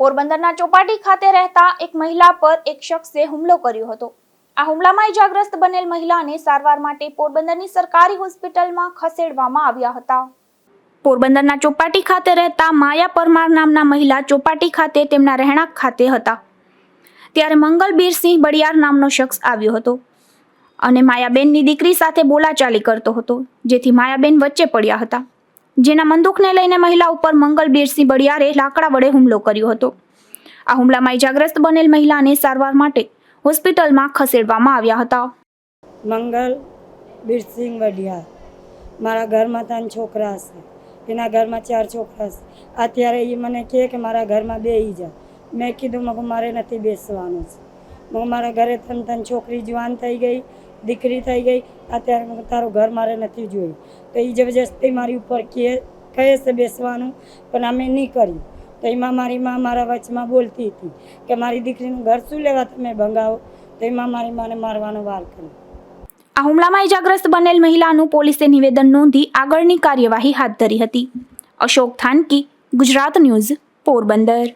પોરબંદરના ચોપાટી ખાતે રહેતા એક મહિલા પર એક શખ્સે હુમલો કર્યો હતો. આ હુમલામાં ઇજાગ્રસ્ત બનેલ મહિલાને સારવાર માટે પોરબંદરની સરકારી હોસ્પિટલમાં ખસેડવામાં આવ્યા હતા. પોરબંદરના ચોપાટી ખાતે રહેતા માયા પરમાર નામના મહિલા ચોપાટી ખાતે તેમના રહેણાંક ખાતે હતા. ત્યારે મંગલબીરસિંહ બળિયાર નામનો શખ્સ આવ્યો હતો અને માયાબેનની દીકરી સાથે બોલાચાલી કરતો હતો, જેથી માયાબેન વચ્ચે પડ્યા હતા. જેના મંદુકને લઈને મહિલા ઉપર મંગલબીરસિંહ બળિયારે લાકડા વડે હુમલો કર્યો હતો. આ હુમલામાં ઇજાગ્રસ્ત બનેલ મહિલાને સારવાર માટે હોસ્પિટલમાં ખસેડવામાં આવ્યા હતા. મંગલ બીરસિંહ વડિયા મારા ઘરમાં ત્રણ છોકરા છે એના ઘરમાં ચાર છોકરા છે અત્યારે એ મને કહે કે મારા ઘરમાં બેસી જા મેં કીધું, મગું મારે નથી બેસવાનું છે. મગું મારા ઘરે ત્રણ ત્રણ છોકરી જવાન થઈ ગઈ. દીકરી થઈ ગઈ, અત્યારે તારું ઘર મારે નથી જોયું. તો એ જબરજસ્તી મારી ઉપર કહે કહે છે બેસવાનું, પણ અમે નહીં કર્યું. તો એમાં મારી માં મારા વચમાં બોલતી હતી કે મારી દીકરીનું ઘર શું લેવા તમે ભંગાવો? તો એમાં મારી માને મારવાનો વાર કર્યો. આ હુમલામાં ઇજાગ્રસ્ત બનેલ મહિલાનું પોલીસે નિવેદન નોંધી આગળની કાર્યવાહી હાથ ધરી હતી. અશોક થાનકી, ગુજરાત ન્યૂઝ, પોરબંદર.